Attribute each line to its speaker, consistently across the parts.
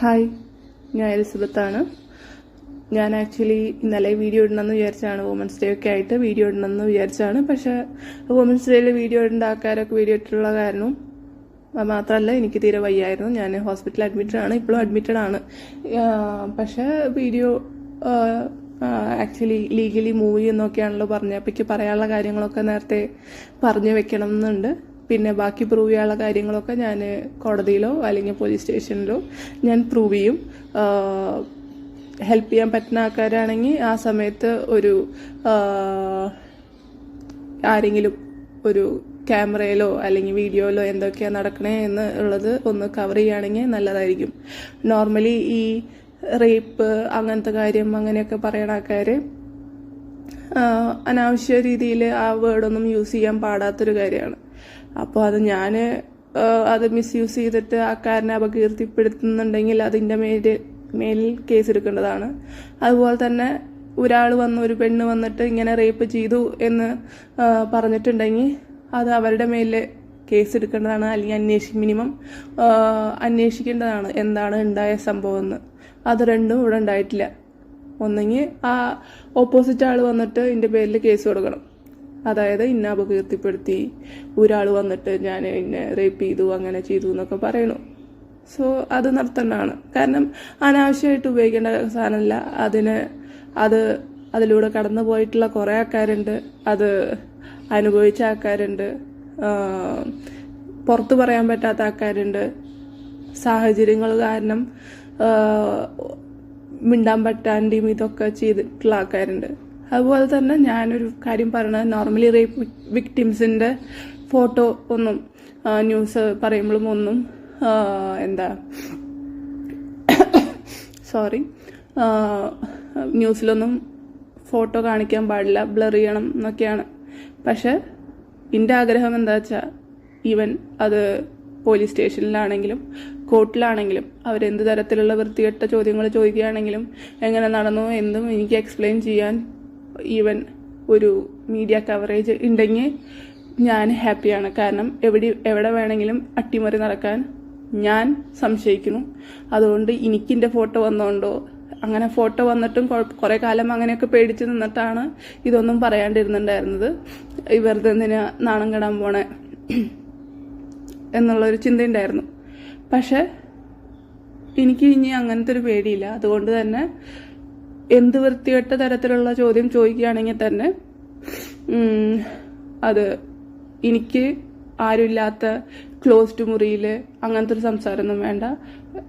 Speaker 1: Hi ഞാൻ എലിസബത്താണ് ഞാൻ actually ഇന്നലെ വീഡിയോ ഇടണമെന്ന് വിചാരിച്ചാണ് വുമൻസ് ഡേ ഒക്കെ ആയിട്ട് വീഡിയോ ഇടണമെന്ന് വിചാരിച്ചാണ്. പക്ഷെ വുമൻസ് ഡേയിൽ വീഡിയോ ഇടേണ്ട ആൾക്കാരൊക്കെ വീഡിയോ ഇട്ടിട്ടുള്ള കാരണം മാത്രമല്ല എനിക്ക് തീരെ വയ്യായിരുന്നു. ഞാൻ ഹോസ്പിറ്റലിൽ അഡ്മിറ്റഡ് ആണ് ഇപ്പോഴും അഡ്മിറ്റഡ് ആണ്. പക്ഷേ വീഡിയോ ആക്ച്വലി ലീഗലി മൂവ് ചെയ്യുന്നൊക്കെയാണല്ലോ പറഞ്ഞത്. അപ്പോൾ പറയാനുള്ള കാര്യങ്ങളൊക്കെ നേരത്തെ പറഞ്ഞു വെക്കണം എന്നുണ്ട് പിന്നെ ബാക്കി പ്രൂവ് ചെയ്യാനുള്ള കാര്യങ്ങളൊക്കെ ഞാൻ കോടതിയിലോ അല്ലെങ്കിൽ പോലീസ് സ്റ്റേഷനിലോ ഞാൻ പ്രൂവ് ചെയ്യും. ഹെൽപ്പ് ചെയ്യാൻ പറ്റുന്ന ആൾക്കാരാണെങ്കിൽ ആ സമയത്ത് ഒരു ആരെങ്കിലും ഒരു ക്യാമറയിലോ അല്ലെങ്കിൽ വീഡിയോയിലോ എന്തൊക്കെയാണ് നടക്കണേ എന്ന് ഉള്ളത് ഒന്ന് കവർ ചെയ്യുകയാണെങ്കിൽ നല്ലതായിരിക്കും. നോർമലി ഈ റേപ്പ് അങ്ങനത്തെ കാര്യം അങ്ങനെയൊക്കെ പറയണ ആൾക്കാർ അനാവശ്യ രീതിയിൽ ആ വേർഡൊന്നും യൂസ് ചെയ്യാൻ പാടാത്തൊരു കാര്യമാണ്. അപ്പോൾ അത് ഞാൻ അത് മിസ്യൂസ് ചെയ്തിട്ട് ആൾക്കാരനെ അപകീർത്തിപ്പെടുത്തുന്നുണ്ടെങ്കിൽ അതിന്റെ മേൽ മേലിൽ കേസ് എടുക്കേണ്ടതാണ് അതുപോലെ തന്നെ ഒരാൾ വന്ന് ഒരു പെണ്ണ് വന്നിട്ട് ഇങ്ങനെ റേപ്പ് ചെയ്തു എന്ന് പറഞ്ഞിട്ടുണ്ടെങ്കിൽ അത് അവരുടെ മേലിൽ കേസ് എടുക്കേണ്ടതാണ് അല്ലെങ്കിൽ അന്വേഷി മിനിമം അന്വേഷിക്കേണ്ടതാണ് എന്താണ് ഉണ്ടായ സംഭവം എന്ന് അത് രണ്ടും ഇവിടെ ഉണ്ടായിട്ടില്ല. ഒന്നെങ്കിൽ ആ ഓപ്പോസിറ്റ് ആൾ വന്നിട്ട് ഇതിന്റെ പേരിൽ കേസ് കൊടുക്കണം. അതായത് ഇന്ന അപകീർത്തിപ്പെടുത്തി ഒരാൾ വന്നിട്ട് ഞാൻ ഇന്നെ റേപ്പ് ചെയ്തു അങ്ങനെ ചെയ്തു എന്നൊക്കെ പറയണു. സോ അത് നിർത്തേണ്ടതാണ് കാരണം അനാവശ്യമായിട്ട് ഉപയോഗിക്കേണ്ട സാധനമല്ല അതിന് അത് അതിലൂടെ കടന്നു പോയിട്ടുള്ള കുറേ ആൾക്കാരുണ്ട്. അത് അനുഭവിച്ച ആൾക്കാരുണ്ട്. പുറത്തു പറയാൻ പറ്റാത്ത ആൾക്കാരുണ്ട്. സാഹചര്യങ്ങൾ കാരണം മിണ്ടാൻ പറ്റാണ്ടിയും ഇതൊക്കെ ചെയ്തിട്ടുള്ള ആൾക്കാരുണ്ട്. അതുപോലെ തന്നെ ഞാനൊരു കാര്യം പറയണത് നോർമലി റേപ്പ് വിക്ടിംസിന്റെ ഫോട്ടോ ഒന്നും ന്യൂസ് പറയുമ്പോഴും ഒന്നും എന്താ സോറി ന്യൂസിലൊന്നും ഫോട്ടോ കാണിക്കാൻ പാടില്ല ബ്ലർ ചെയ്യണം എന്നൊക്കെയാണ്. പക്ഷെ എന്റെ ആഗ്രഹം എന്താ വെച്ചാൽ ഈവൻ അത് പോലീസ് സ്റ്റേഷനിലാണെങ്കിലും കോർട്ടിലാണെങ്കിലും അവരെന്ത് തരത്തിലുള്ള വൃത്തികെട്ട ചോദ്യങ്ങൾ ചോദിക്കുകയാണെങ്കിലും എങ്ങനെ നടന്നു എന്തും എനിക്ക് എക്സ്പ്ലെയിൻ ചെയ്യാൻ ഈവൻ ഒരു മീഡിയ കവറേജ് ഉണ്ടെങ്കിൽ ഞാൻ ഹാപ്പിയാണ്. കാരണം എവിടെ എവിടെ വേണമെങ്കിലും അട്ടിമറി നടക്കാൻ ഞാൻ സംശയിക്കുന്നു. അതുകൊണ്ട് എനിക്കിന്റെ ഫോട്ടോ വന്നുകൊണ്ടോ അങ്ങനെ ഫോട്ടോ വന്നിട്ടും കുറേ കാലം അങ്ങനെയൊക്കെ പേടിച്ച് നിന്നിട്ടാണ് ഇതൊന്നും പറയാണ്ടിരുന്നുണ്ടായിരുന്നത് വെറുതെ എന്തിനാ നാണം കെടാൻ പോണേ? എന്നുള്ളൊരു ചിന്തയുണ്ടായിരുന്നു. പക്ഷെ എനിക്ക് ഇനി അങ്ങനത്തെ ഒരു പേടിയില്ല. അതുകൊണ്ട് തന്നെ എന്ത് വൃത്തികെട്ട തരത്തിലുള്ള ചോദ്യം ചോദിക്കുകയാണെങ്കിൽ തന്നെ അത് എനിക്ക് ആരുമില്ലാത്ത ക്ലോസ്ഡ് മുറിയിൽ അങ്ങനത്തെ ഒരു സംസാരമൊന്നും വേണ്ട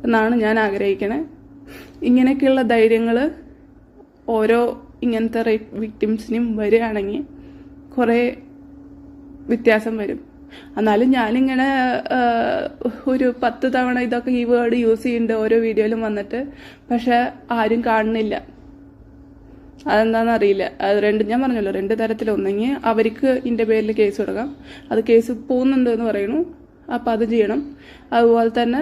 Speaker 1: എന്നാണ് ഞാൻ ആഗ്രഹിക്കണേ. ഇങ്ങനെയൊക്കെയുള്ള ധൈര്യങ്ങൾ ഓരോ ഇങ്ങനത്തെ റേപ്പ് വിക്ടിംസിനും വരികയാണെങ്കിൽ കുറേ വ്യത്യാസം വരും. എന്നാലും ഞാനിങ്ങനെ ഒരു പത്ത് തവണ ഇതൊക്കെ ഈ വേർഡ് യൂസ് ചെയ്യുന്നുണ്ട് ഓരോ വീഡിയോയിലും വന്നിട്ട് പക്ഷെ ആരും കാണുന്നില്ല. അതെന്താണെന്ന് അറിയില്ല അത് രണ്ട് ഞാൻ പറഞ്ഞല്ലോ രണ്ട് തരത്തിലൊന്നെങ്കിൽ അവർക്ക് ഇതിന്റെ പേരിൽ കേസ് കൊടുക്കാം അത് കേസ് പോകുന്നുണ്ട് എന്ന് പറയുന്നു. അപ്പം അത് ചെയ്യണം. അതുപോലെ തന്നെ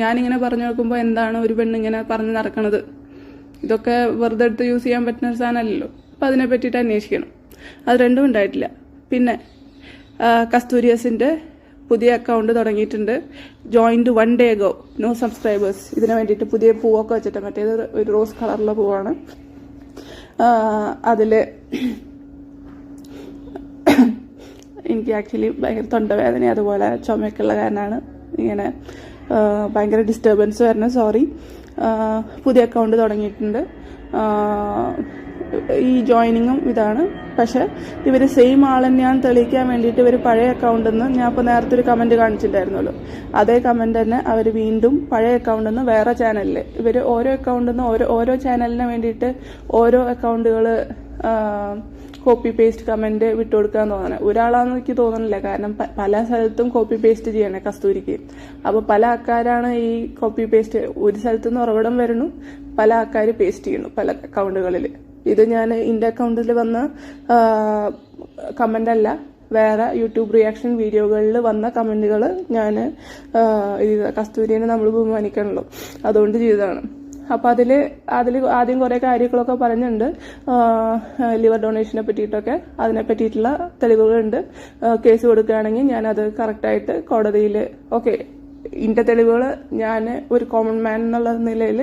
Speaker 1: ഞാനിങ്ങനെ പറഞ്ഞു നോക്കുമ്പോൾ എന്താണ് ഒരു പെണ്ണിങ്ങനെ പറഞ്ഞ് നടക്കണത്? ഇതൊക്കെ വെറുതെ എടുത്ത് യൂസ് ചെയ്യാൻ പറ്റുന്ന ഒരു സാധനമല്ലല്ലോ. അപ്പം അതിനെ പറ്റിയിട്ട് അന്വേഷിക്കണം. അത് രണ്ടും ഉണ്ടായിട്ടില്ല. പിന്നെ കസ്തൂരിയസിന്റെ പുതിയ അക്കൗണ്ട് തുടങ്ങിയിട്ടുണ്ട്. Joint one day go no subscribers ഇതിന് വേണ്ടിയിട്ട് പുതിയ പൂവൊക്കെ വെച്ചിട്ട് മറ്റേത് ഒരു റോസ് കളറുള്ള പൂവാണ്. അതിൽ എനിക്ക് ആക്ച്വലി ഭയങ്കര തൊണ്ടവേദന അതുപോലെ ചുമയൊക്കെയുള്ള കാരണമാണ് ഇങ്ങനെ ഭയങ്കര ഡിസ്റ്റർബൻസ് വരണം സോറി പുതിയ അക്കൗണ്ട് തുടങ്ങിയിട്ടുണ്ട്. ഈ ജോയിനിങ്ങും ഇതാണ്. പക്ഷെ ഇവർ സെയിം ആൾ തന്നെയാണ് തെളിയിക്കാൻ വേണ്ടിയിട്ട് ഇവർ പഴയ അക്കൗണ്ടിൽ നിന്ന് ഞാൻ ഇപ്പോൾ നേരത്തെ ഒരു കമന്റ് കാണിച്ചിട്ടുണ്ടായിരുന്നല്ലോ. അതേ കമന്റ് തന്നെ അവർ വീണ്ടും പഴയ അക്കൗണ്ടിൽ നിന്ന് വേറെ ചാനലിൽ ഇവർ ഓരോ അക്കൗണ്ടിൽ നിന്ന് ഓരോ ഓരോ ചാനലിന് വേണ്ടിയിട്ട് ഓരോ അക്കൗണ്ടുകൾ കോപ്പി പേസ്റ്റ് കമന്റ് വിട്ടുകൊടുക്കാൻ തോന്നണം. ഒരാളാണെന്ന് എനിക്ക് തോന്നുന്നില്ല കാരണം പല സ്ഥലത്തും കോപ്പി പേസ്റ്റ് ചെയ്യണേ കസ്തൂരിക്ക്. അപ്പോൾ പല ആൾക്കാരാണ് ഈ കോപ്പി പേസ്റ്റ് ഒരു സ്ഥലത്തുനിന്ന് ഉറവിടം വരുന്നു പല ആൾക്കാർ പേസ്റ്റ് ചെയ്യുന്നു പല അക്കൗണ്ടുകളിൽ ഇത് ഞാൻ എന്റെ അക്കൗണ്ടിൽ വന്ന കമന്റ് അല്ല വേറെ യൂട്യൂബ് റിയാക്ഷൻ വീഡിയോകളിൽ വന്ന കമന്റുകൾ ഞാൻ കസ്തൂരിനെ നമ്മൾ ബഹുമാനിക്കണല്ലോ. അതുകൊണ്ട് ചെയ്തതാണ്. അപ്പൊ അതിൽ അതിൽ ആദ്യം കുറേ കാര്യങ്ങളൊക്കെ പറഞ്ഞിട്ടുണ്ട്. ലിവർ ഡൊണേഷനെ പറ്റിയിട്ടൊക്കെ. അതിനെ പറ്റിയിട്ടുള്ള തെളിവുകളുണ്ട്. കേസ് കൊടുക്കുകയാണെങ്കിൽ ഞാനത് കറക്റ്റായിട്ട് കോടതിയിൽ ഓക്കെ എന്റെ തെളിവുകൾ ഞാൻ ഒരു കോമൺ മാൻ എന്നുള്ള നിലയിൽ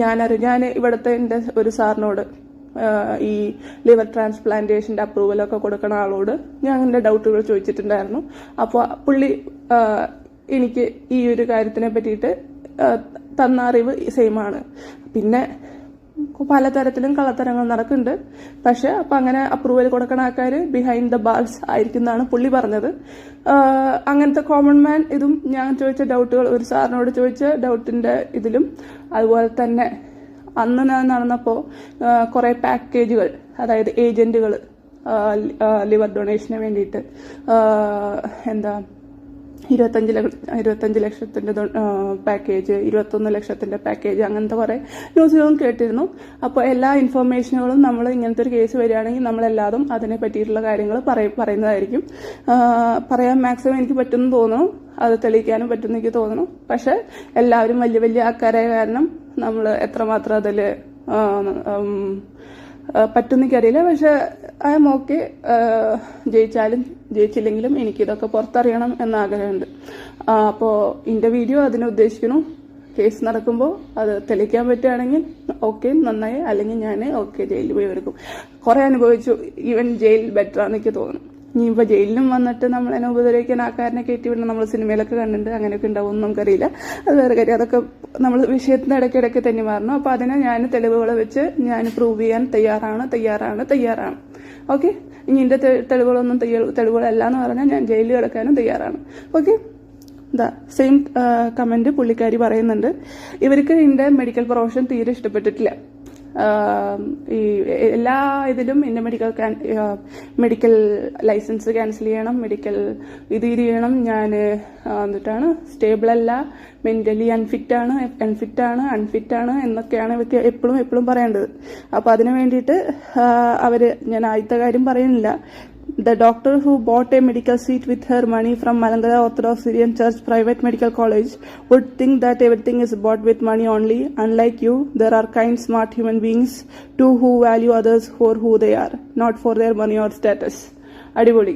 Speaker 1: ഞാനറി ഞാൻ ഇവിടുത്തെ എന്റെ ഒരു സാറിനോട് ഈ ലിവർ ട്രാൻസ്പ്ലാന്റേഷന്റെ അപ്രൂവലൊക്കെ കൊടുക്കുന്ന ആളോട് ഞാൻ എന്റെ ഡൗട്ടുകൾ ചോദിച്ചിട്ടുണ്ടായിരുന്നു. അപ്പോൾ പുള്ളി എനിക്ക് ഈ ഒരു കാര്യത്തിനെ പറ്റിയിട്ട് തന്ന അറിവ് സെയിമാണ് പിന്നെ പലതരത്തിലും കള്ളത്തരങ്ങൾ നടക്കുന്നുണ്ട്. പക്ഷെ അപ്പൊ അങ്ങനെ അപ്രൂവൽ കൊടുക്കണ ആൾക്കാർ ബിഹൈൻഡ് ദ ബാൾസ് ആയിരിക്കും എന്നാണ് പുള്ളി പറഞ്ഞത്. അങ്ങനത്തെ കോമൺ മാൻ ഇതും ഞാൻ ചോദിച്ച ഡൗട്ടുകൾ ഒരു സാറിനോട് ചോദിച്ച ഡൗട്ടിന്റെ ഇതിലും അതുപോലെ തന്നെ അന്ന് നടന്നപ്പോൾ കുറേ പാക്കേജുകൾ അതായത് ഏജന്റുകൾ ലിവർ ഡൊണേഷന് വേണ്ടിയിട്ട് എന്താ ഇരുപത്തഞ്ച് ലക്ഷം ഇരുപത്തഞ്ച് ലക്ഷത്തിന്റെ പാക്കേജ് ഇരുപത്തൊന്ന് ലക്ഷത്തിന്റെ പാക്കേജ് അങ്ങനത്തെ കുറെ ന്യൂസുകളും കേട്ടിരുന്നു. അപ്പോൾ എല്ലാ ഇൻഫർമേഷനുകളും നമ്മൾ ഇങ്ങനത്തെ ഒരു കേസ് വരികയാണെങ്കിൽ നമ്മളെല്ലാതും അതിനെ പറ്റിയിട്ടുള്ള കാര്യങ്ങൾ പറയുന്നതായിരിക്കും. പറയാൻ മാക്സിമം എനിക്ക് പറ്റുമെന്ന് തോന്നുന്നു. അത് തെളിയിക്കാനും പറ്റുമെന്ന് എനിക്ക് തോന്നുന്നു. പക്ഷെ എല്ലാവരും വലിയ വലിയ ആൾക്കാരായ കാരണം നമ്മൾ എത്രമാത്രം അതിൽ പറ്റുന്നെനിക്കറിയില്ല. പക്ഷെ ഐ എം ഓക്കെ. ജയിച്ചാലും ജയിച്ചില്ലെങ്കിലും എനിക്കിതൊക്കെ പുറത്തറിയണം എന്ന ആഗ്രഹമുണ്ട് അപ്പോൾ എന്റെ വീഡിയോ അതിനെ ഉദ്ദേശിക്കുന്നു. കേസ് നടക്കുമ്പോൾ അത് തെളിയിക്കാൻ പറ്റുകയാണെങ്കിൽ ഓക്കെ നന്നായി. അല്ലെങ്കിൽ ഞാൻ ഓക്കെ ജയിലിൽ പോയി എടുക്കും കുറെ അനുഭവിച്ചു. ഈവൻ ജയിൽ ബെറ്റർ എനിക്ക് തോന്നുന്നു. ഇനിയിപ്പോൾ ജയിലിലും വന്നിട്ട് നമ്മൾ എന്നെ ഉപദ്രവിക്കാൻ ആൾക്കാരനെ കയറ്റി വിടണം നമ്മൾ സിനിമയിലൊക്കെ കണ്ടിട്ടുണ്ട്. അങ്ങനെയൊക്കെ ഉണ്ടാവും നമുക്കറിയില്ല. അത് വേറെ കാര്യം. അതൊക്കെ നമ്മൾ വിഷയത്തിന്റെ ഇടയ്ക്കിടയ്ക്ക് തന്നെ മാറണം. അപ്പോൾ അതിനെ ഞാൻ തെളിവുകൾ വെച്ച് ഞാൻ പ്രൂവ് ചെയ്യാൻ തയ്യാറാണ് തയ്യാറാണ് തയ്യാറാണ്. ഓക്കെ ഇനി എന്റെ തെളിവുകളൊന്നും തെളിവുകളല്ല എന്ന് പറഞ്ഞാൽ ഞാൻ ജയിലിൽ കിടക്കാനും തയ്യാറാണ്. ഓക്കെ എന്താ സെയിം കമന്റ് പുള്ളിക്കാരി പറയുന്നുണ്ട്. ഇവർക്ക് ഇതിന്റെ മെഡിക്കൽ പ്രൊഫഷൻ തീരെ ഇഷ്ടപ്പെട്ടിട്ടില്ല. ഈ എല്ലാ ഇതിലും എന്റെ മെഡിക്കൽ മെഡിക്കൽ ലൈസൻസ് ക്യാൻസൽ ചെയ്യണം മെഡിക്കൽ ഇത് ഇത് ചെയ്യണം. ഞാൻ എന്നിട്ടാണ് സ്റ്റേബിൾ അല്ല മെന്റലി അൺഫിറ്റാണ് അൺഫിറ്റാണ് അൺഫിറ്റാണ് എന്നൊക്കെയാണ് ഇവർക്ക് എപ്പോഴും എപ്പോഴും പറയേണ്ടത്. അപ്പൊ അതിനു വേണ്ടിയിട്ട് അവർ ഞാൻ ആദ്യത്തെ കാര്യം പറയുന്നില്ല. The doctor who bought a medical seat with her money from Malangara Orthodox Syrian Church Private Medical College would think that everything is bought with money only. Unlike you, there are kind, smart human beings too who value others for who they are, not for their money or status. അടിപൊളി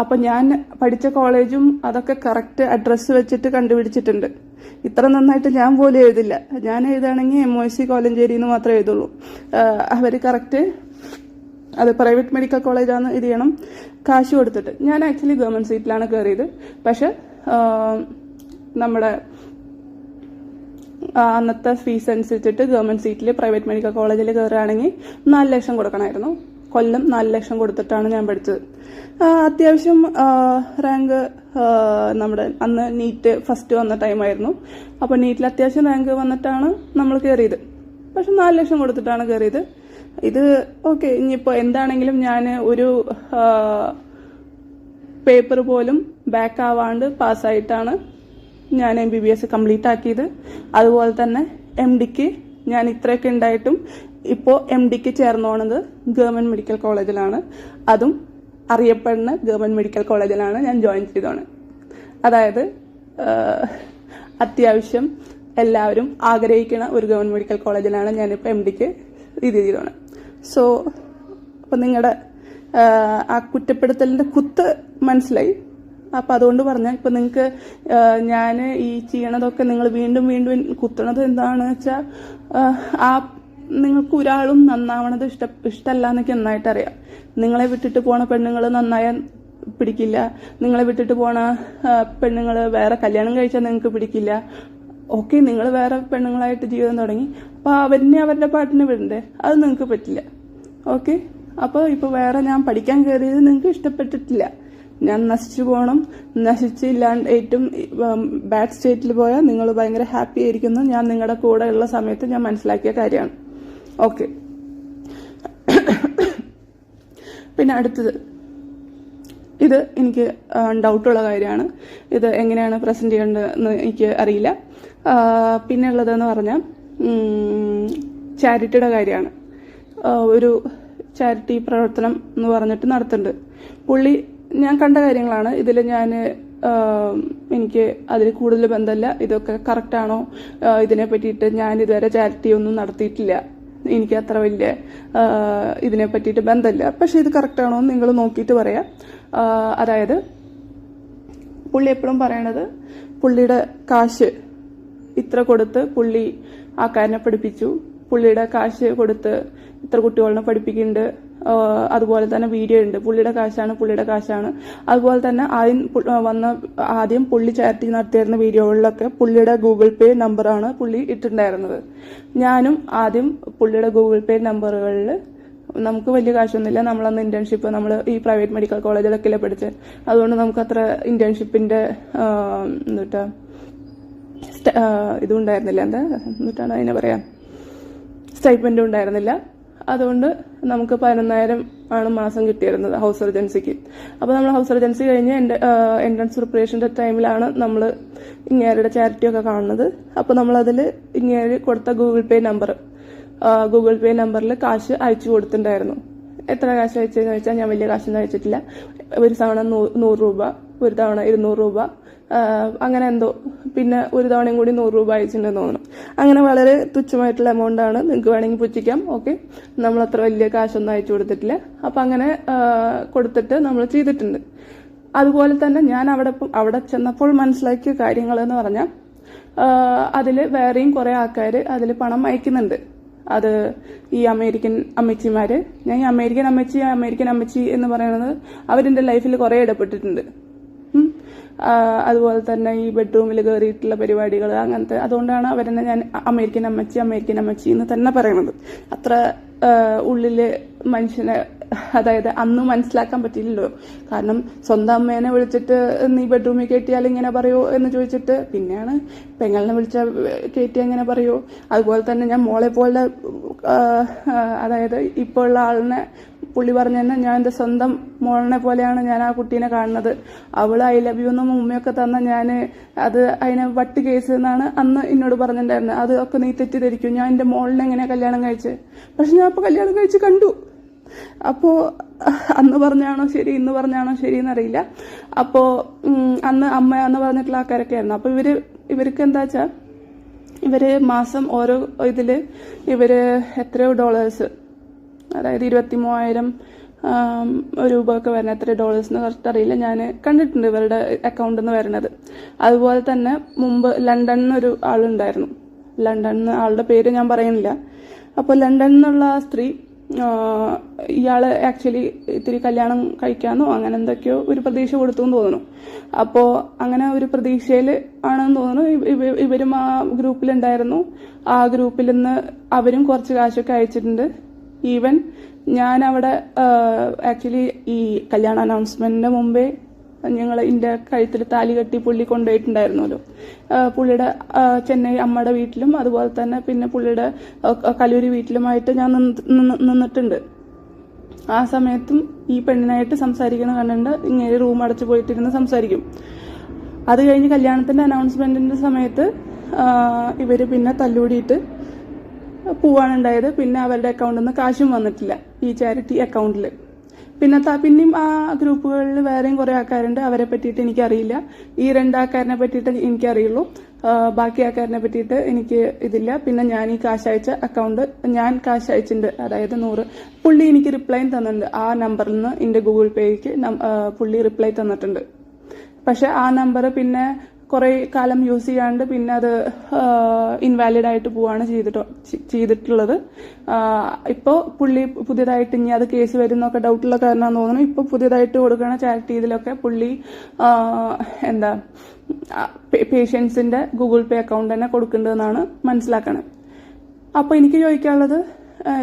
Speaker 1: അപ്പൊ ഞാൻ പഠിച്ച കോളേജും അതൊക്കെ correct address വെച്ചിട്ട് കണ്ടുപിടിച്ചിട്ടുണ്ട് ഇത്ര നന്നായിട്ട് ഞാൻ പോലും എഴുതില്ല ഞാൻ എഴുതുകയാണെങ്കിൽ എം ഒ സി കോലഞ്ചേരി എന്ന് മാത്രമേ എഴുതുള്ളൂ അവർ കറക്റ്റ് അത് പ്രൈവറ്റ് മെഡിക്കൽ കോളേജാണ് ഇത് ചെയ്യണം. കാശ് കൊടുത്തിട്ട്. ഞാൻ ആക്ച്വലി ഗവൺമെന്റ് സീറ്റിലാണ് കയറിയത് പക്ഷെ നമ്മുടെ അന്നത്തെ ഫീസ് അനുസരിച്ചിട്ട് ഗവൺമെന്റ് സീറ്റിൽ പ്രൈവറ്റ് മെഡിക്കൽ കോളേജിൽ കയറുകയാണെങ്കിൽ നാല് ലക്ഷം കൊടുക്കണമായിരുന്നു. കൊല്ലം നാല് ലക്ഷം കൊടുത്തിട്ടാണ് ഞാൻ പഠിച്ചത്. അത്യാവശ്യം റാങ്ക് നമ്മുടെ അന്ന് നീറ്റ് ഫസ്റ്റ് വന്ന ടൈമായിരുന്നു അപ്പോൾ നീറ്റിൽ അത്യാവശ്യം റാങ്ക് വന്നിട്ടാണ് നമ്മൾ കയറിയത് പക്ഷെ നാല് ലക്ഷം കൊടുത്തിട്ടാണ് കയറിയത് ഇത് ഓക്കെ ഇനിയിപ്പോൾ എന്താണെങ്കിലും ഞാൻ ഒരു പേപ്പർ പോലും ബാക്ക് ആവാണ്ട് പാസ്സായിട്ടാണ് ഞാൻ M B B S complete ആക്കിയത്. അതുപോലെ തന്നെ എം ഡിക്ക് ഞാൻ ഇത്രയൊക്കെ ഉണ്ടായിട്ടും ഇപ്പോൾ എം ഡിക്ക് ചേർന്നോണത് ഗവൺമെന്റ് മെഡിക്കൽ കോളേജിലാണ് അതും അറിയപ്പെടുന്ന ഗവൺമെന്റ് മെഡിക്കൽ കോളേജിലാണ് ഞാൻ ജോയിൻ ചെയ്തോണ് അതായത് അത്യാവശ്യം എല്ലാവരും ആഗ്രഹിക്കുന്ന ഒരു ഗവൺമെന്റ് മെഡിക്കൽ കോളേജിലാണ് ഞാനിപ്പോൾ എം ഡിക്ക് ഇത് ചെയ്തോണ് സോ അപ്പം നിങ്ങളുടെ ആ കുറ്റപ്പെടുത്തലിന്റെ കുത്ത് മനസ്സിലായി. അപ്പൊ അതുകൊണ്ട് പറഞ്ഞ ഇപ്പൊ നിങ്ങൾക്ക് ഞാൻ ഈ ചെയ്യണതൊക്കെ നിങ്ങൾ വീണ്ടും വീണ്ടും കുത്തണത് എന്താണെന്ന് വെച്ചാൽ ആ നിങ്ങൾക്ക് ഒരാളും നന്നാവണത് ഇഷ്ട ഇഷ്ടമല്ല എന്നൊക്കെ നന്നായിട്ട് അറിയാം. നിങ്ങളെ വിട്ടിട്ട് പോണ പെണ്ണുങ്ങൾ നന്നായാൽ പിടിക്കില്ല. നിങ്ങളെ വിട്ടിട്ട് പോണ പെണ്ണുങ്ങൾ വേറെ കല്യാണം കഴിച്ചാൽ നിങ്ങൾക്ക് പിടിക്കില്ല. ഓക്കെ നിങ്ങൾ വേറെ പെണ്ണുങ്ങളായിട്ട് ജീവിതം തുടങ്ങി. അപ്പൊ അവരിനെ അവരുടെ പാട്ടിന് വിടണ്ടേ? അത് നിങ്ങൾക്ക് പറ്റില്ല. ഓക്കെ? അപ്പോൾ ഇപ്പോൾ വേറെ ഞാൻ പഠിക്കാൻ കയറിയത് നിങ്ങൾക്ക് ഇഷ്ടപ്പെട്ടിട്ടില്ല. ഞാൻ നശിച്ചു പോകണം നശിച്ചില്ലാണ്ട് ഏറ്റവും ബാഡ് സ്റ്റേറ്റിൽ പോയാൽ നിങ്ങൾ ഭയങ്കര ഹാപ്പി ആയിരിക്കുന്നു. ഞാൻ നിങ്ങളുടെ കൂടെ ഉള്ള സമയത്ത് ഞാൻ മനസ്സിലാക്കിയ കാര്യമാണ്. ഓക്കെ? പിന്നെ അടുത്തത്. ഇത് എനിക്ക് ഡൗട്ടുള്ള കാര്യമാണ്. ഇത് എങ്ങനെയാണ് പ്രസന്റ് ചെയ്യേണ്ടതെന്ന് എനിക്ക് അറിയില്ല. പിന്നെ ഉള്ളതെന്ന് പറഞ്ഞാൽ ചാരിറ്റിയുടെ കാര്യമാണ്. ഒരു ചാരിറ്റി പ്രവർത്തനം എന്ന് പറഞ്ഞിട്ട് നടത്തുന്നുണ്ട്. പുള്ളി ഞാൻ കണ്ട കാര്യങ്ങളാണ്. ഇതിൽ ഞാൻ എനിക്ക് അതിൽ കൂടുതൽ ബന്ധമില്ല. ഇതൊക്കെ കറക്റ്റാണോ ഇതിനെ പറ്റിയിട്ട് ഞാൻ ഇതുവരെ ചാരിറ്റി ഒന്നും നടത്തിയിട്ടില്ല. എനിക്ക് അത്ര വലിയ ഇതിനെ പറ്റിയിട്ട് ബന്ധമില്ല. പക്ഷെ ഇത് കറക്റ്റാണോ എന്ന് നിങ്ങൾ നോക്കിയിട്ട് പറയാം. അതായത് പുള്ളി എപ്പോഴും പറയണത് പുള്ളിയുടെ കാശ് ഇത്ര കൊടുത്ത് പുള്ളി ആ ആക്കാരനെ പഠിപ്പിച്ചു. പുള്ളിയുടെ കാശ് കൊടുത്ത് ഇത്ര കുട്ടികളെ പഠിപ്പിക്കുന്നുണ്ട്. അതുപോലെ തന്നെ വീഡിയോ ഉണ്ട്. പുള്ളിയുടെ കാശാണ് പുള്ളിയുടെ കാശാണ്. അതുപോലെ തന്നെ ആദ്യം വന്ന ആദ്യം പുള്ളി ചാരിറ്റി നടത്തിയിരുന്ന വീഡിയോകളിലൊക്കെ പുള്ളിയുടെ ഗൂഗിൾ പേ നമ്പറാണ് പുള്ളി ഇട്ടിട്ടുണ്ടായിരുന്നത്. ഞാനും ആദ്യം പുള്ളിയുടെ ഗൂഗിൾ പേ നമ്പറുകളിൽ നമുക്ക് വലിയ കാശൊന്നുമില്ല. നമ്മളന്ന് ഇന്റേൺഷിപ്പ് നമ്മൾ ഈ പ്രൈവറ്റ് മെഡിക്കൽ കോളേജിലൊക്കെ പഠിച്ചത് അതുകൊണ്ട് നമുക്ക് അത്ര ഇന്റേൺഷിപ്പിന്റെ ആ, ഇതും ഉണ്ടായിരുന്നില്ല എന്താ എന്നിട്ടാണ് അതിനെ പറയാ? സ്റ്റൈപ്പന്റും ഉണ്ടായിരുന്നില്ല. അതുകൊണ്ട് നമുക്ക് പതിനൊന്നായിരം ആണ് മാസം കിട്ടിയിരുന്നത് ഹൗസ് സർജൻസിക്ക് അപ്പോൾ നമ്മൾ ഹൗസ് സർജൻസി കഴിഞ്ഞ് എന്റെ എൻട്രൻസ് പ്രിപ്പറേഷന്റെ ടൈമിലാണ് നമ്മൾ ഇങ്ങേരുടെ ചാരിറ്റി ഒക്കെ കാണുന്നത്. അപ്പോൾ നമ്മളതിൽ ഇങ്ങേര് കൊടുത്ത Google Pay number Google Pay നമ്പറിൽ കാശ് അയച്ചു കൊടുത്തിട്ടുണ്ടായിരുന്നു. എത്ര കാശ് അയച്ചതെന്ന് വെച്ചാൽ ഞാൻ വലിയ കാശൊന്നും അയച്ചിട്ടില്ല. ഒരു തവണ നൂറ് രൂപ ഒരു തവണ ഇരുന്നൂറ് രൂപ. അങ്ങനെ എന്തോ പിന്നെ ഒരു തവണയും കൂടി നൂറ് രൂപ അയച്ചിട്ടുണ്ടെന്ന് തോന്നുന്നു. അങ്ങനെ വളരെ തുച്ഛമായിട്ടുള്ള എമൗണ്ട് ആണ് നിങ്ങൾക്ക് വേണമെങ്കിൽ പുച്ഛിക്കാം ഓക്കെ നമ്മൾ അത്ര വലിയ കാശൊന്നും അയച്ചു കൊടുത്തിട്ടില്ല. അപ്പം അങ്ങനെ കൊടുത്തിട്ട് നമ്മൾ ചെയ്തിട്ടുണ്ട്. അതുപോലെ തന്നെ ഞാൻ അവിടെ അവിടെ ചെന്നപ്പോൾ മനസ്സിലാക്കിയ കാര്യങ്ങൾ എന്ന് പറഞ്ഞാൽ അതിൽ വേറെയും കുറേ ആൾക്കാർ അതിൽ പണം അയക്കുന്നുണ്ട്. അത് ഈ അമേരിക്കൻ അമ്മച്ചിമാര് ഞാൻ ഈ അമേരിക്കൻ അമ്മച്ചി അമേരിക്കൻ അമ്മച്ചി എന്ന് പറയുന്നത് അവരെ ലൈഫിൽ കുറേ ഇടപെട്ടിട്ടുണ്ട്. അതുപോലെ തന്നെ ഈ ബെഡ്റൂമിൽ കയറിയിട്ടുള്ള പരിപാടികൾ അങ്ങനത്തെ അതുകൊണ്ടാണ് അവരെന്നെ ഞാൻ അമേരിക്കൻ അമ്മച്ചി അമേരിക്കൻ അമ്മച്ചി എന്ന് തന്നെ പറയുന്നത്. അത്ര ഉള്ളിൽ മനുഷ്യനെ അതായത് അന്ന് മനസ്സിലാക്കാൻ പറ്റില്ലല്ലോ കാരണം സ്വന്തം അമ്മേനെ വിളിച്ചിട്ട് നീ ബെഡ്റൂമിൽ കയറ്റിയാൽ ഇങ്ങനെ പറയോ എന്ന് ചോദിച്ചിട്ട് പിന്നെയാണ് പെങ്ങളിനെ വിളിച്ച കയറ്റി അങ്ങനെ പറയോ. അതുപോലെ തന്നെ ഞാൻ മോളെ പോലെ അതായത് ഇപ്പോൾ ഉള്ള ആളിനെ പുള്ളി പറഞ്ഞു തന്നെ ഞാൻ എന്റെ സ്വന്തം മോളിനെ പോലെയാണ് ഞാൻ ആ കുട്ടീനെ കാണുന്നത്. അവൾ ഐ ലവ് യു എന്നും ഉമ്മയൊക്കെ തന്ന ഞാൻ അത് അതിനെ വട്ട് കേസ് എന്നാണ് അന്ന് എന്നോട് പറഞ്ഞിട്ടുണ്ടായിരുന്നത് അത് ഒക്കെ നീ തെറ്റിദ്ധരിക്കും. ഞാൻ എന്റെ മോളിനെ എങ്ങനെ കല്യാണം കഴിച്ച്? പക്ഷെ ഞാൻ അപ്പോൾ കല്യാണം കഴിച്ച് കണ്ടു. അപ്പോൾ അന്ന് പറഞ്ഞാണോ ശരി ഇന്ന് പറഞ്ഞാണോ ശരി എന്നറിയില്ല. അപ്പോൾ അന്ന് അമ്മ എന്ന് പറഞ്ഞിട്ടുള്ള ആൾക്കാരൊക്കെ ആയിരുന്നു അപ്പൊ ഇവർ ഇവർക്ക് എന്താ വെച്ചാ ഇവർ മാസം ഓരോ ഇതിൽ ഇവർ എത്രയോ ഡോളേഴ്സ് അതായത് ഇരുപത്തി മൂവായിരം രൂപയൊക്കെ വരുന്ന എത്ര ഡോളേഴ്സ് എന്ന് കറക്റ്റ് അറിയില്ല. ഞാൻ കണ്ടിട്ടുണ്ട് ഇവരുടെ അക്കൗണ്ടിൽ നിന്ന് വരുന്നത്. അതുപോലെ തന്നെ മുമ്പ് ലണ്ടനിൽ ഒരു ആളുണ്ടായിരുന്നു. നിന്ന് ആളുടെ പേര് ഞാൻ പറയുന്നില്ല. അപ്പോൾ ലണ്ടനിൽ നിന്നുള്ള ആ സ്ത്രീ ഇയാൾ ആക്ച്വലി ഇത്തിരി കല്യാണം കഴിക്കാന്നോ അങ്ങനെ എന്തൊക്കെയോ ഒരു പ്രതീക്ഷ കൊടുത്തു എന്ന് തോന്നുന്നു. അപ്പോൾ അങ്ങനെ ഒരു പ്രതീക്ഷയിൽ ആണെന്ന് തോന്നുന്നു. ഇവ- ഇവ- ഇവരും ആ ഗ്രൂപ്പിലുണ്ടായിരുന്നു ആ ഗ്രൂപ്പിൽ നിന്ന് അവരും കുറച്ച് കാശൊക്കെ അയച്ചിട്ടുണ്ട്. ഈവൻ ഞാൻ അവിടെ ആക്ച്വലി ഈ കല്യാണ അനൗൺസ്മെന്റിന്റെ മുമ്പേ ഞങ്ങൾ എന്റെ കഴുത്തിൽ താലി കെട്ടി പുള്ളി കൊണ്ടുപോയിട്ടുണ്ടായിരുന്നല്ലോ. പുള്ളിയുടെ ചെന്നൈ അമ്മയുടെ വീട്ടിലും അതുപോലെ തന്നെ പിന്നെ പുള്ളിയുടെ കലൂരി വീട്ടിലുമായിട്ട് ഞാൻ നിന്ന്- നിന്ന്- നിന്നിട്ടുണ്ട്. ആ സമയത്തും ഈ പെണ്ണിനായിട്ട് സംസാരിക്കുന്ന കണ്ടിട്ട് ഇങ്ങനെ റൂം അടച്ചു പോയിട്ടിരുന്ന് സംസാരിക്കും. അത് കഴിഞ്ഞ് കല്യാണത്തിന്റെ അനൗൺസ്മെന്റിന്റെ സമയത്ത് ഇവർ പിന്നെ തല്ലൂടിയിട്ട് ഉണ്ടായത് പിന്നെ അവരുടെ അക്കൗണ്ടിൽ നിന്ന് കാശും വന്നിട്ടില്ല ഈ ചാരിറ്റി അക്കൗണ്ടിൽ പിന്നെ പിന്നെയും ആ ഗ്രൂപ്പുകളിൽ വേറെയും കുറെ ആൾക്കാരുണ്ട്. അവരെ പറ്റിയിട്ട് എനിക്കറിയില്ല. ഈ രണ്ടാൾക്കാരനെ പറ്റിയിട്ട് എനിക്കറിയുള്ളൂ. ബാക്കി ആൾക്കാരനെ പറ്റിയിട്ട് എനിക്ക് ഇതില്ല. പിന്നെ ഞാൻ ഈ കാശ് അയച്ച അക്കൗണ്ട് ഞാൻ കാശ് അയച്ചിട്ടുണ്ട്. അതായത് നൂറ്. പുള്ളി എനിക്ക് റിപ്ലൈ തന്നിട്ടുണ്ട്. ആ നമ്പറിൽ നിന്ന് എന്റെ ഗൂഗിൾ പേക്ക് പുള്ളി റിപ്ലൈ തന്നിട്ടുണ്ട്. പക്ഷെ ആ നമ്പർ പിന്നെ കുറെ കാലം യൂസ് ചെയ്യാണ്ട് പിന്നെ അത് ഇൻവാലിഡ് ആയിട്ട് പോവാണ് ചെയ്തിട്ട് ചെയ്തിട്ടുള്ളത്. ഇപ്പോൾ പുള്ളി പുതിയതായിട്ട് ഇനി അത് കേസ് വരുന്നൊക്കെ ഡൗട്ടുള്ള കാരണമാണെന്ന് തോന്നുന്നു. ഇപ്പോൾ പുതിയതായിട്ട് കൊടുക്കുന്ന ചാരിറ്റി ഇതിലൊക്കെ പുള്ളി എന്താ പേഷ്യൻസിന്റെ ഗൂഗിൾ പേ അക്കൗണ്ട് തന്നെ കൊടുക്കേണ്ടതെന്നാണ് മനസ്സിലാക്കണത് അപ്പോൾ എനിക്ക് ചോദിക്കാനുള്ളത്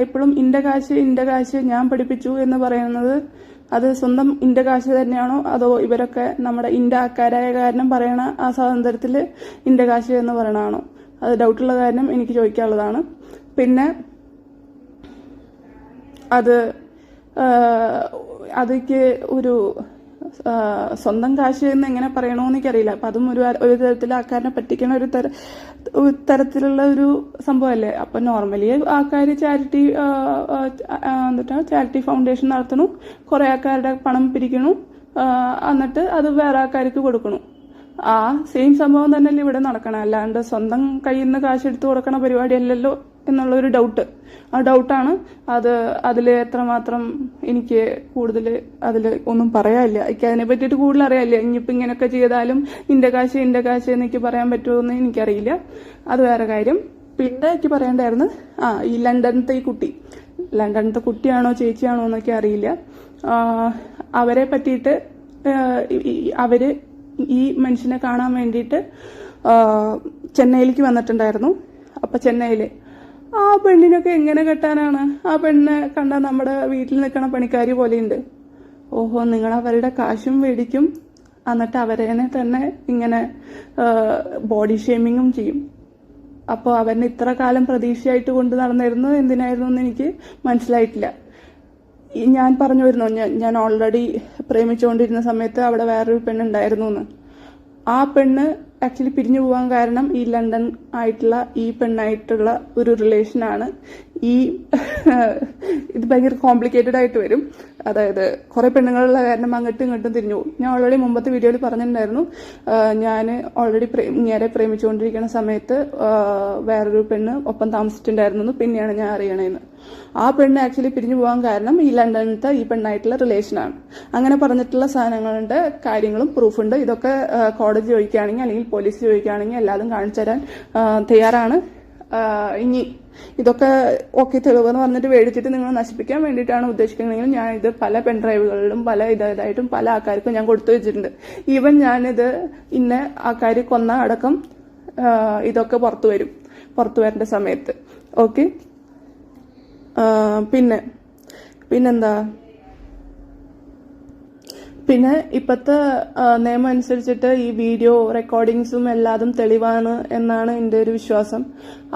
Speaker 1: എപ്പോഴും ഇന്റെ കാശ് ഇന്റെ കാശ് ഞാൻ പഠിപ്പിച്ചു എന്ന് പറയുന്നത് അത് സ്വന്തം ഇന്റെ കാശ് തന്നെയാണോ? അതോ ഇവരൊക്കെ നമ്മുടെ ഇന്റെ ആൾക്കാരായ കാരണം പറയണ ആ സ്വാതന്ത്ര്യത്തിൽ ഇന്റെ കാശ് എന്ന് പറയണതാണോ? അത് ഡൗട്ടുള്ള കാരണം എനിക്ക് ചോദിക്കാനുള്ളതാണ്. പിന്നെ അത് അതിക്ക് ഒരു സ്വന്തം കാശ് എന്ന് എങ്ങനെ പറയണോന്ന് എനിക്കറിയില്ല. അപ്പൊ അതും ഒരു ഒരു തരത്തിൽ ആൾക്കാരനെ പറ്റിക്കണ ഒരു തര തരത്തിലുള്ള ഒരു സംഭവമല്ലേ? അപ്പൊ നോർമലി ആൾക്കാർ ചാരിറ്റി എന്നിട്ട് ചാരിറ്റി ഫൗണ്ടേഷൻ നടത്തണു. കുറെ ആൾക്കാരുടെ പണം പിരിക്കണു. എന്നിട്ട് അത് വേറെ ആൾക്കാർക്ക് കൊടുക്കണു. ആ സെയിം സംഭവം തന്നെയല്ലേ ഇവിടെ നടക്കണം. അല്ലാണ്ട് സ്വന്തം കയ്യിൽ നിന്ന് കാശ് എടുത്തു കൊടുക്കണ പരിപാടിയല്ലല്ലോ എന്നുള്ളൊരു ഡൗട്ട് ആ ഡൗട്ടാണ് അത് അതിൽ എത്രമാത്രം എനിക്ക് കൂടുതൽ അതിൽ ഒന്നും പറയാനില്ല. എനിക്ക് അതിനെ പറ്റിയിട്ട് കൂടുതൽ അറിയാനില്ല. ഇനിയിപ്പോൾ ഇങ്ങനെയൊക്കെ ചെയ്താലും ഇന്റെ കാശ് ഇന്റെ കാശ് എനിക്ക് പറയാൻ പറ്റുമോ എന്ന് എനിക്കറിയില്ല. അത് വേറെ കാര്യം. പിന്നെ എനിക്ക് പറയണ്ടായിരുന്നു ആ ഈ ലണ്ടനത്തെ ഈ കുട്ടി. ലണ്ടനത്തെ കുട്ടിയാണോ ചേച്ചിയാണോ എന്നൊക്കെ അറിയില്ല. അവരെ പറ്റിയിട്ട് അവർ ഈ മനുഷ്യനെ കാണാൻ വേണ്ടിയിട്ട് ചെന്നൈയിലേക്ക് വന്നിട്ടുണ്ടായിരുന്നു. അപ്പൊ ചെന്നൈയിൽ ആ പെണ്ണിനൊക്കെ എങ്ങനെ കെട്ടാനാണ്? ആ പെണ്ണിനെ കണ്ട നമ്മുടെ വീട്ടിൽ നിൽക്കണ പണിക്കാരി പോലെയുണ്ട്. ഓഹോ നിങ്ങൾ അവരുടെ കാശും മേടിക്കും. എന്നിട്ട് അവരെ തന്നെ ഇങ്ങനെ ബോഡി ഷേമിങ്ങും ചെയ്യും. അപ്പോൾ അവനെ ഇത്ര കാലം പ്രതീക്ഷയായിട്ട് കൊണ്ട് നടന്നിരുന്നു എന്തിനായിരുന്നു എന്ന് എനിക്ക് മനസ്സിലായിട്ടില്ല. ഞാൻ പറഞ്ഞു വരുന്നു ഞാൻ ഞാൻ ഓൾറെഡി പ്രേമിച്ചുകൊണ്ടിരുന്ന സമയത്ത് അവിടെ വേറൊരു പെണ്ണുണ്ടായിരുന്നു എന്ന്. ആ പെണ്ണ് ആക്ച്വലി പിരിഞ്ഞു പോകാൻ കാരണം ഈ ലണ്ടൻ ആയിട്ടുള്ള ഈ പെണ്ണായിട്ടുള്ള ഒരു റിലേഷനാണ് ഈ ഇത് ഭയങ്കര കോംപ്ലിക്കേറ്റഡ് ആയിട്ട് വരും. അതായത് കുറെ പെണ്ണുങ്ങളുള്ള കാരണം അങ്ങോട്ടും ഇങ്ങോട്ടും തിരിഞ്ഞു പോകും. ഞാൻ ഓൾറെഡി മുമ്പത്തെ വീഡിയോയിൽ പറഞ്ഞിട്ടുണ്ടായിരുന്നു. ഞാൻ ഓൾറെഡി നേരെ പ്രേമിച്ചുകൊണ്ടിരിക്കുന്ന സമയത്ത് വേറൊരു പെണ്ണ് ഒപ്പം താമസിച്ചിട്ടുണ്ടായിരുന്നു പിന്നെയാണ് ഞാൻ അറിയണേന്ന്. ആ പെണ്ണ് ആക്ച്വലി പിരിഞ്ഞു പോകാൻ കാരണം ഈ ലണ്ടനിലത്തെ ഈ പെണ്ണായിട്ടുള്ള റിലേഷനാണ് അങ്ങനെ പറഞ്ഞിട്ടുള്ള സാധനങ്ങളുടെ കാര്യങ്ങളും പ്രൂഫുണ്ട് ഇതൊക്കെ കോടതി ചോദിക്കുകയാണെങ്കിൽ അല്ലെങ്കിൽ പോലീസ് ചോദിക്കുകയാണെങ്കിൽ എല്ലാതും കാണിച്ചു തരാൻ തയ്യാറാണ്. ഇനി ഇതൊക്കെ ഓക്കെ തെളിവെന്ന് പറഞ്ഞിട്ട് മേടിച്ചിട്ട് നിങ്ങൾ നശിപ്പിക്കാൻ വേണ്ടിയിട്ടാണ് ഉദ്ദേശിക്കുന്നതെങ്കിൽ ഞാൻ ഇത് പല പെൻ ഡ്രൈവുകളിലും പല ഇതായതായിട്ടും പല ആൾക്കാർക്കും ഞാൻ കൊടുത്തു വെച്ചിട്ടുണ്ട്. ഈവൻ ഞാനിത് ഇന്ന ആൾക്കാർ കൊന്ന അടക്കം ഇതൊക്കെ പുറത്തു വരും. പുറത്തു വരേണ്ട സമയത്ത്. ഓക്കെ പിന്നെ പിന്നെന്താ? പിന്നെ ഇപ്പോഴത്തെ നിയമം അനുസരിച്ചിട്ട് ഈ വീഡിയോ റെക്കോർഡിങ്സും എല്ലാതും തെളിവാണ് എന്നാണ് എന്റെ ഒരു വിശ്വാസം.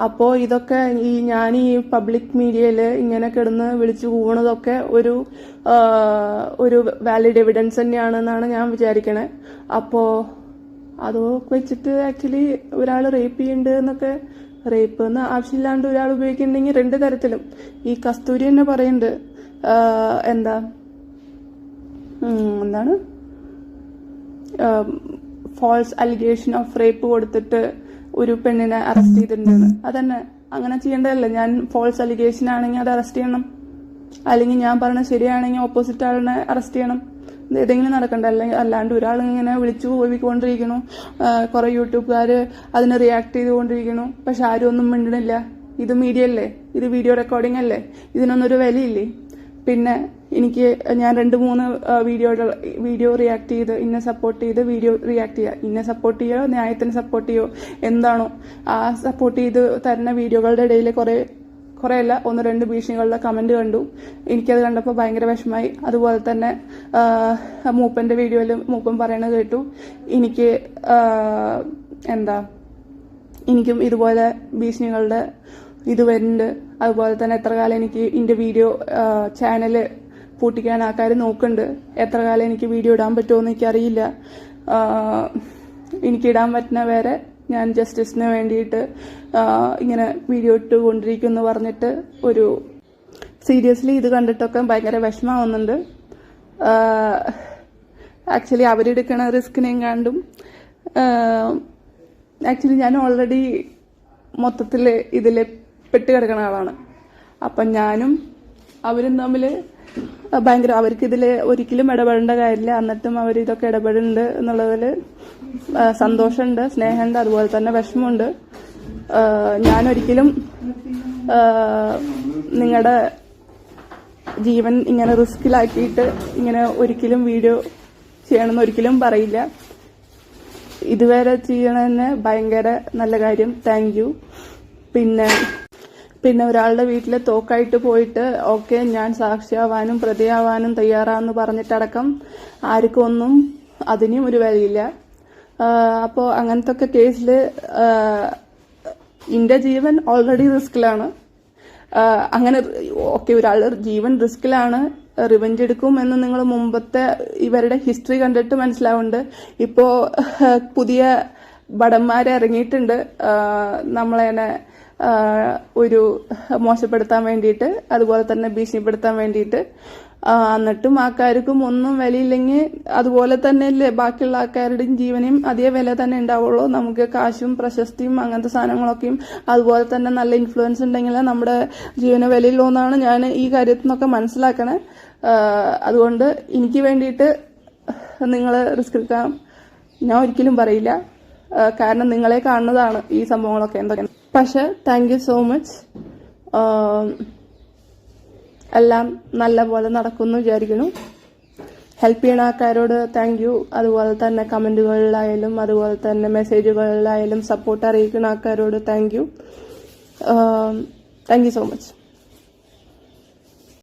Speaker 1: അപ്പോൾ ഇതൊക്കെ ഈ ഞാൻ ഈ പബ്ലിക് മീഡിയയിൽ ഇങ്ങനെ കിടന്ന് വിളിച്ചു കൂവണതൊക്കെ ഒരു ഒരു വാലിഡ് എവിഡൻസ് തന്നെയാണെന്നാണ് ഞാൻ വിചാരിക്കണേ. അപ്പോൾ അത് വെച്ചിട്ട് ആക്ച്വലി ഒരാൾ റേപ്പ് ചെയ്യുന്നുണ്ട് എന്നൊക്കെ റേപ്പ് എന്ന് ആവശ്യമില്ലാണ്ട് ഒരാൾ ഉപയോഗിക്കുന്നുണ്ടെങ്കിൽ രണ്ട് തരത്തിലും. ഈ കസ്തൂരി തന്നെ പറയുന്നുണ്ട്. എന്താ എന്താണ് ഫോൾസ് അലിഗേഷൻ ഓഫ് റേപ്പ് കൊടുത്തിട്ട് ഒരു പെണ്ണിനെ അറസ്റ്റ് ചെയ്തിട്ടുണ്ടെന്ന്. അതന്നെ അങ്ങനെ ചെയ്യേണ്ടതല്ല. ഞാൻ ഫോൾസ് അലിഗേഷൻ ആണെങ്കിൽ അത് അറസ്റ്റ് ചെയ്യണം. അല്ലെങ്കിൽ ഞാൻ പറഞ്ഞ ശരിയാണെങ്കിൽ ഓപ്പോസിറ്റ് ആളിനെ അറസ്റ്റ് ചെയ്യണം. ഏതെങ്കിലും നടക്കണ്ട. അല്ലെങ്കിൽ അല്ലാണ്ട് ഒരാൾ ഇങ്ങനെ വിളിച്ചു പോയിക്കൊണ്ടിരിക്കണു കുറെ യൂട്യൂബുകാർ അതിനെ റിയാക്ട് ചെയ്തുകൊണ്ടിരിക്കണു പക്ഷെ ആരും ഒന്നും മിണ്ടണില്ല ഇത് മീഡിയ അല്ലേ? ഇത് വീഡിയോ റെക്കോർഡിംഗ് അല്ലേ? ഇതിനൊന്നൊരു വിലയില്ലേ? പിന്നെ എനിക്ക് ഞാൻ രണ്ട് മൂന്ന് വീഡിയോ വീഡിയോ റിയാക്ട് ചെയ്ത് ഇന്നെ സപ്പോർട്ട് ചെയ്ത് വീഡിയോ റിയാക്ട് ചെയ്യുക ഇന്നെ സപ്പോർട്ട് ചെയ്യോ? ന്യായത്തിന് സപ്പോർട്ട് ചെയ്യോ? എന്താണോ ആ സപ്പോർട്ട് ചെയ്ത് തരുന്ന വീഡിയോകളുടെ ഇടയിൽ കുറെ കുറെ അല്ല ഒന്ന് രണ്ട് ഭീഷണികളുടെ കമന്റ് കണ്ടു. എനിക്കത് കണ്ടപ്പോൾ ഭയങ്കര വിഷമായി അതുപോലെ തന്നെ മൂപ്പന്റെ വീഡിയോയിൽ മൂപ്പൻ പറയണത് കേട്ടു. എനിക്ക് എന്താ എനിക്കും ഇതുപോലെ ഭീഷണികളുടെ ഇത് വരുന്നുണ്ട്. അതുപോലെ തന്നെ എത്ര കാലം എനിക്ക് എന്റെ വീഡിയോ ചാനൽ പൂട്ടിക്കാൻ ആൾക്കാർ നോക്കുന്നുണ്ട്. എത്ര കാലം എനിക്ക് വീഡിയോ ഇടാൻ പറ്റുമോ എന്ന് എനിക്കറിയില്ല. എനിക്കിടാൻ പറ്റുന്ന വരെ ഞാൻ ജസ്റ്റിസിന് വേണ്ടിയിട്ട് ഇങ്ങനെ വീഡിയോ ഇട്ടുകൊണ്ടിരിക്കും എന്ന് പറഞ്ഞിട്ട് ഒരു സീരിയസ്ലി ഇത് കണ്ടിട്ടൊക്കെ ഭയങ്കര വിഷമാവുന്നുണ്ട് ആക്ച്വലി അവരെടുക്കണ റിസ്കിനെയും കണ്ടും ആക്ച്വലി ഞാൻ ഓൾറെഡി മൊത്തത്തിൽ ഇതിൽ പെട്ട് കിടക്കുന്ന ആളാണ്. അപ്പം ഞാനും അവരും തമ്മിൽ ഭയങ്കര അവർക്ക് ഇതിൽ ഒരിക്കലും ഇടപെടേണ്ട കാര്യമില്ല. എന്നിട്ടും അവർ ഇതൊക്കെ ഇടപെടുന്നുണ്ട് എന്നുള്ളതിൽ സന്തോഷമുണ്ട് സ്നേഹമുണ്ട് അതുപോലെ തന്നെ വിഷമമുണ്ട്. ഞാനൊരിക്കലും നിങ്ങളുടെ ജീവൻ ഇങ്ങനെ റിസ്കിലാക്കിയിട്ട് ഇങ്ങനെ ഒരിക്കലും വീഡിയോ ചെയ്യണമെന്ന് ഒരിക്കലും പറയില്ല. ഇതുവരെ ചെയ്യണതന്നെ ഭയങ്കര നല്ല കാര്യം. താങ്ക് പിന്നെ പിന്നെ ഒരാളുടെ വീട്ടിൽ തോക്കായിട്ട് പോയിട്ട് ഓക്കെ ഞാൻ സാക്ഷിയാവാനും പ്രതിയാവാനും തയ്യാറാന്ന് പറഞ്ഞിട്ടടക്കം ആർക്കും ഒന്നും അതിനും ഒരു വിലയില്ല. അപ്പോൾ അങ്ങനത്തെ ഒക്കെ കേസിൽ എന്റെ ജീവൻ ഓൾറെഡി റിസ്കിലാണ് അങ്ങനെ ഓക്കെ ഒരാളുടെ ജീവൻ റിസ്കിലാണ് റിവെഞ്ച് എടുക്കും എന്ന് നിങ്ങൾ മുമ്പത്തെ ഇവരുടെ ഹിസ്റ്ററി കണ്ടിട്ട് മനസ്സിലാവുന്നുണ്ട്. ഇപ്പോൾ പുതിയ ഭടന്മാരെ ഇറങ്ങിയിട്ടുണ്ട്. നമ്മളെന്നെ ഒരു മോശപ്പെടുത്താൻ വേണ്ടിയിട്ട് അതുപോലെ തന്നെ ഭീഷണിപ്പെടുത്താൻ വേണ്ടിയിട്ട് എന്നിട്ടും ആൾക്കാർക്കും ഒന്നും വിലയില്ലെങ്കിൽ അതുപോലെ തന്നെയല്ലേ ബാക്കിയുള്ള ആൾക്കാരുടെയും ജീവനും അതേ വില തന്നെ ഉണ്ടാവുള്ളൂ. നമുക്ക് കാശും പ്രശസ്തിയും അങ്ങനത്തെ സാധനങ്ങളൊക്കെയും അതുപോലെ തന്നെ നല്ല ഇൻഫ്ലുവൻസ് ഉണ്ടെങ്കിൽ നമ്മുടെ ജീവന വിലയുള്ളൂ എന്നാണ് ഞാൻ ഈ കാര്യത്തിൽ നിന്നൊക്കെ മനസ്സിലാക്കണേ. അതുകൊണ്ട് എനിക്ക് വേണ്ടിയിട്ട് നിങ്ങൾ റിസ്ക് എടുക്കാം ഞാൻ ഒരിക്കലും പറയില്ല. കാരണം നിങ്ങളെ കാണുന്നതാണ് ഈ സംഭവങ്ങളൊക്കെ എന്തൊക്കെ പക്ഷെ താങ്ക് യു സോ മച്ച് എല്ലാം നല്ല പോലെ നടക്കുമെന്ന് വിചാരിക്കുന്നു. ഹെൽപ്പ് ചെയ്യണ ആൾക്കാരോട് താങ്ക് യു അതുപോലെ തന്നെ കമന്റുകളിലായാലും അതുപോലെ തന്നെ മെസ്സേജുകളിലായാലും സപ്പോർട്ട് അറിയിക്കുന്ന ആൾക്കാരോട് thank you thank you so much